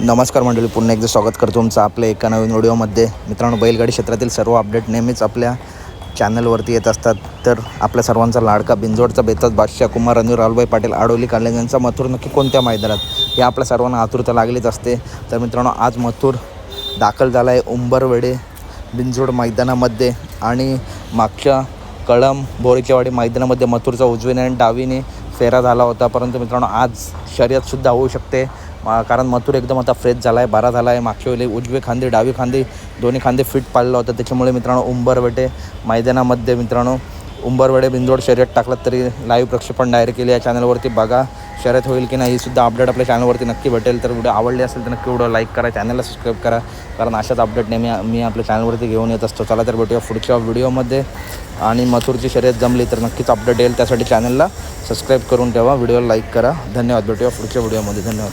नमस्कार मंडळी पुन्हा एकदा स्वागत करतो तुमचं आपल्या एका नवीन व्हिडिओमध्ये. मित्रांनो बैलगाडी क्षेत्रातील सर्व अपडेट नेहमीच आपल्या चॅनलवरती येत असतात. तर आपल्या सर्वांचा लाडका बिंजोडचा बेतात बादशाह कुमार रणवीर राहुलभाई पाटील आडोली कालेज यांचा मथुर नक्की कोणत्या मैदानात? हे आपल्या सर्वांना आतुरता लागलीच असते. तर मित्रांनो आज मथुर दाखल झाला आहे उंबरवेडे बिंजोड मैदानामध्ये आणि मागच्या कळम बोरीचेवाडी मैदानामध्ये मथुरचा उजवीने आणि डावीने फेरा झाला होता. परंतु मित्रांनो आज शर्यतसुद्धा होऊ शकते. कारण मथुर एकदम आता फ्रेश झाला आहे बारा झाला आहे मागच्या वेळी उजवे खांदे डावी खांदे दोन्ही खांदे फिट पाडला होता. त्याच्यामुळे मित्रांनो उंबरवेटे मैदानामध्ये मित्रांनो उंबरवेडे बिंदोड शर्यत टाकलात तरी लाईव्ह प्रक्षेपण डायरेक्ट केले. या चॅनलवरती बघा शर्यत होईल की नाही ही सुद्धा अपडेट आपल्या चॅनलवरती नक्की भेटेल. तर व्हिडिओ आवडले असेल तर नक्की व्हिडिओ लाईक करा चॅनलला सबस्क्राईब करा. कारण अशाच अपडेट नेहमी मी आपल्या चॅनलवरती घेऊन येत असतो. चला तर भेटूया पुढच्या व्हिडिओमध्ये आणि मथुरची शर्यत जमली तर नक्कीच अपडेट येईल. त्यासाठी चॅनलला सबस्क्राईब करून ठेवा. व्हिडिओला लाईक करा. धन्यवाद. भेटूया पुढच्या व्हिडिओमध्ये धन्यवाद.